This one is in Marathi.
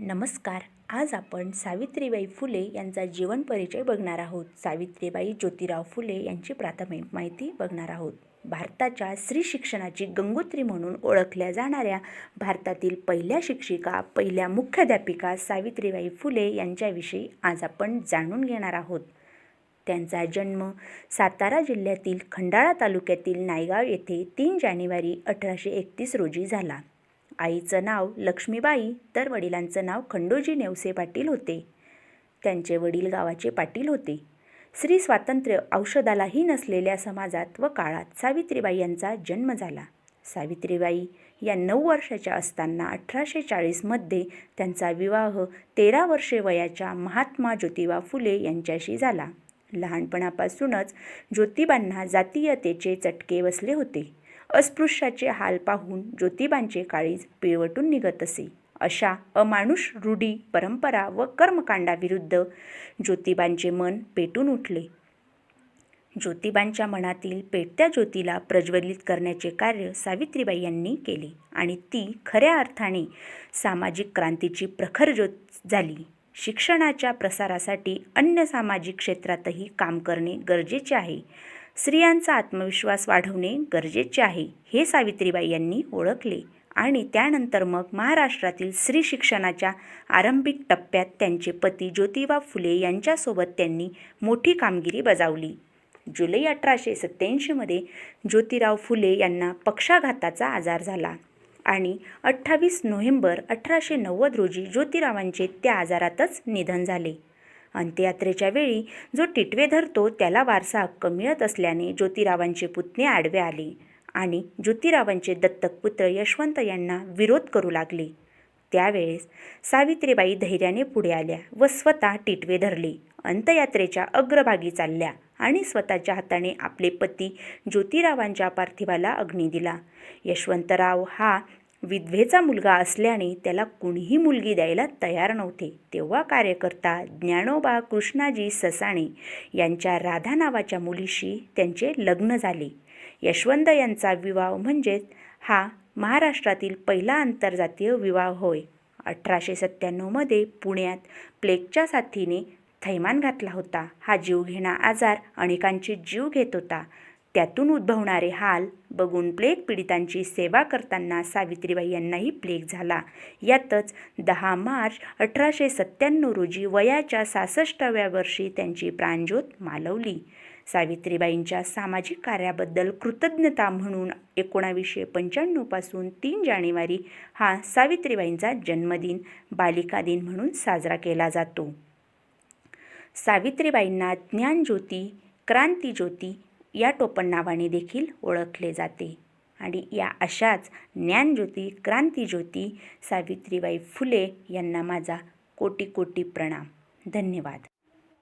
नमस्कार. आज आपण सावित्रीबाई फुले यांचा जीवन परिचय बघणार आहोत. सावित्रीबाई ज्योतिराव फुले यांची प्राथमिक माहिती बघणार आहोत. भारताच्या स्त्री शिक्षणाची गंगोत्री म्हणून ओळखल्या जाणाऱ्या भारतातील पहिल्या शिक्षिका पहिल्या मुख्याध्यापिका सावित्रीबाई फुले यांच्याविषयी आज आपण जाणून घेणार आहोत. त्यांचा जन्म सातारा जिल्ह्यातील खंडाळा तालुक्यातील नायगाव येथे तीन जानेवारी अठराशे एकतीस रोजी झाला. आईचं नाव लक्ष्मीबाई तर वडिलांचं नाव खंडोजी नेवसे पाटील होते. त्यांचे वडील गावाचे पाटील होते. स्त्री स्वातंत्र्य औषधालाही नसलेल्या समाजात व काळात सावित्रीबाई यांचा जन्म झाला. सावित्रीबाई या नऊ वर्षाच्या असताना अठराशे चाळीसमध्ये त्यांचा विवाह तेरा वर्षे वयाच्या महात्मा ज्योतिबा फुले यांच्याशी झाला. लहानपणापासूनच ज्योतिबांना जातीयतेचे चटके बसले होते. अस्पृश्याचे हाल पाहून ज्योतिबांचे काळीज पिळवटून निघत असे. अशा अमानुष रूढी परंपरा व कर्मकांडाविरुद्ध ज्योतिबांचे मन पेटून उठले. ज्योतिबांच्या मनातील पेटत्या ज्योतीला प्रज्वलित करण्याचे कार्य सावित्रीबाई यांनी केले आणि ती खऱ्या अर्थाने सामाजिक क्रांतीची प्रखर ज्योत झाली. शिक्षणाच्या प्रसारासाठी अन्य सामाजिक क्षेत्रातही काम करणे गरजेचे आहे. स्त्रियांचा आत्मविश्वास वाढवणे गरजेचे आहे हे सावित्रीबाई यांनी ओळखले. आणि त्यानंतर मग महाराष्ट्रातील स्त्री शिक्षणाच्या आरंभिक टप्प्यात त्यांचे पती ज्योतिबा फुले यांच्यासोबत त्यांनी मोठी कामगिरी बजावली. जुलै अठराशे सत्त्याऐंशीमध्ये ज्योतिराव फुले यांना पक्षाघाताचा आजार झाला. आणि अठ्ठावीस नोव्हेंबर अठराशे नव्वद रोजी ज्योतिरावांचे त्या आजारातच निधन झाले. अंत्ययात्रेच्या वेळी जो टिटवे धरतो त्याला वारसा हक्क मिळत असल्याने ज्योतिरावांचे पुतणे आडवे आले आणि ज्योतिरावांचे दत्तक पुत्र यशवंत यांना विरोध करू लागले. त्यावेळेस सावित्रीबाई धैर्याने पुढे आल्या व स्वतः टिटवे धरले. अंतयात्रेच्या अग्रभागी चालल्या आणि स्वतःच्या हाताने आपले पती ज्योतिरावांच्या पार्थिवाला अग्नी दिला. यशवंतराव हा विधवेचा मुलगा असल्याने त्याला कुणीही मुलगी द्यायला तयार नव्हते. तेव्हा कार्यकर्ता ज्ञानोबा कृष्णाजी ससाणे यांच्या राधा नावाच्या मुलीशी त्यांचे लग्न झाले. यशवंत यांचा विवाह म्हणजेच हा महाराष्ट्रातील पहिला आंतरजातीय विवाह होय. अठराशे सत्त्याण्णवमध्ये पुण्यात प्लेगच्या साथीने थैमान घातला होता. हा जीवघेणा आजार अनेकांचे जीव घेत होता. त्यातून उद्भवणारे हाल बघून प्लेग पीडितांची सेवा करताना सावित्रीबाई यांनाही प्लेग झाला. यातच दहा मार्च अठराशे सत्त्याण्णव रोजी वयाच्या सासष्टाव्या वर्षी त्यांची प्राणज्योत मालवली. सावित्रीबाईंच्या सामाजिक कार्याबद्दल कृतज्ञता म्हणून एकोणावीसशे पंच्याण्णवपासून तीन जानेवारी हा सावित्रीबाईंचा जन्मदिन बालिका दिन म्हणून साजरा केला जातो. सावित्रीबाईंना ज्ञानज्योती क्रांतीज्योती या टोपण नावाने देखील ओळखले जाते. आणि या अशाच ज्ञानज्योती क्रांतीज्योती सावित्रीबाई फुले यांना माझा कोटी कोटी प्रणाम. धन्यवाद.